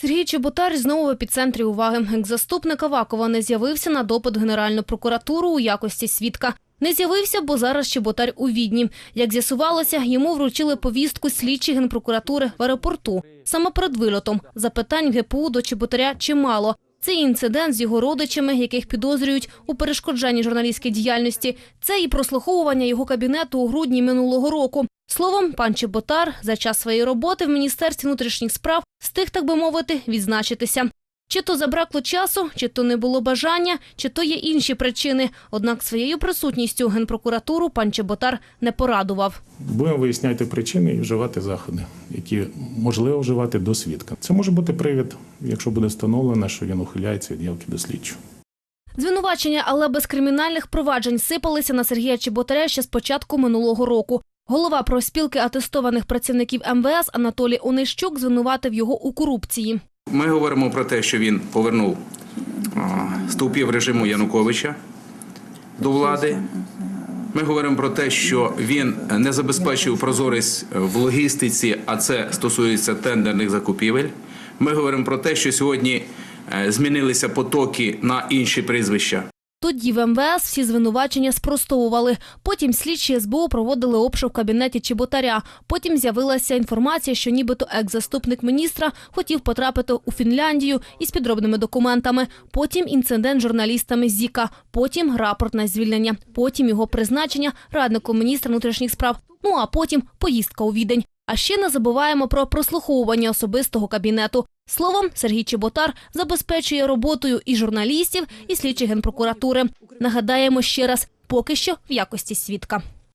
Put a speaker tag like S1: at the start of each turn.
S1: Сергій Чеботар знову в епіцентрі уваги. Екс-заступник Авакова не з'явився на допит Генеральну прокуратуру у якості свідка. Не з'явився, бо зараз Чеботар у Відні. Як з'ясувалося, йому вручили повістку слідчі генпрокуратури в аеропорту. Саме перед вильотом запитань ГПУ до Чеботаря чимало. Це і інцидент з його родичами, яких підозрюють у перешкоджанні журналістській діяльності. Це і прослуховування його кабінету у грудні минулого року. Словом, пан Чеботар за час своєї роботи в Міністерстві внутрішніх справ встиг, так би мовити, відзначитися. Чи то забракло часу, чи то не було бажання, чи то є інші причини. Однак своєю присутністю генпрокуратуру пан Чеботар не порадував.
S2: Будемо виясняти причини і вживати заходи, які можливо вживати до свідка. Це може бути привід, якщо буде встановлено, що він ухиляється від явки до слідчого.
S1: Звинувачення, але без кримінальних проваджень сипалися на Сергія Чеботаря ще з початку минулого року. Голова профспілки атестованих працівників МВС Анатолій Онищук звинуватив його у корупції.
S3: Ми говоримо про те, що він повернув стовпів режиму Януковича до влади. Ми говоримо про те, що він не забезпечив прозорість в логістиці, а це стосується тендерних закупівель. Ми говоримо про те, що сьогодні е, змінилися потоки на інші прізвища.
S1: Тоді в МВС всі звинувачення спростовували. Потім слідчі СБУ проводили обшук в кабінеті Чеботаря. Потім з'явилася інформація, що нібито екс-заступник міністра хотів потрапити у Фінляндію із підробними документами. Потім інцидент з журналістами Зіка. Потім рапорт на звільнення. Потім його призначення радником міністра внутрішніх справ. Ну а потім поїздка у Відень. А ще не забуваємо про прослуховування особистого кабінету. Словом, Сергій Чеботар забезпечує роботою і журналістів, і слідчих генпрокуратури. Нагадаємо ще раз, поки що в якості свідка.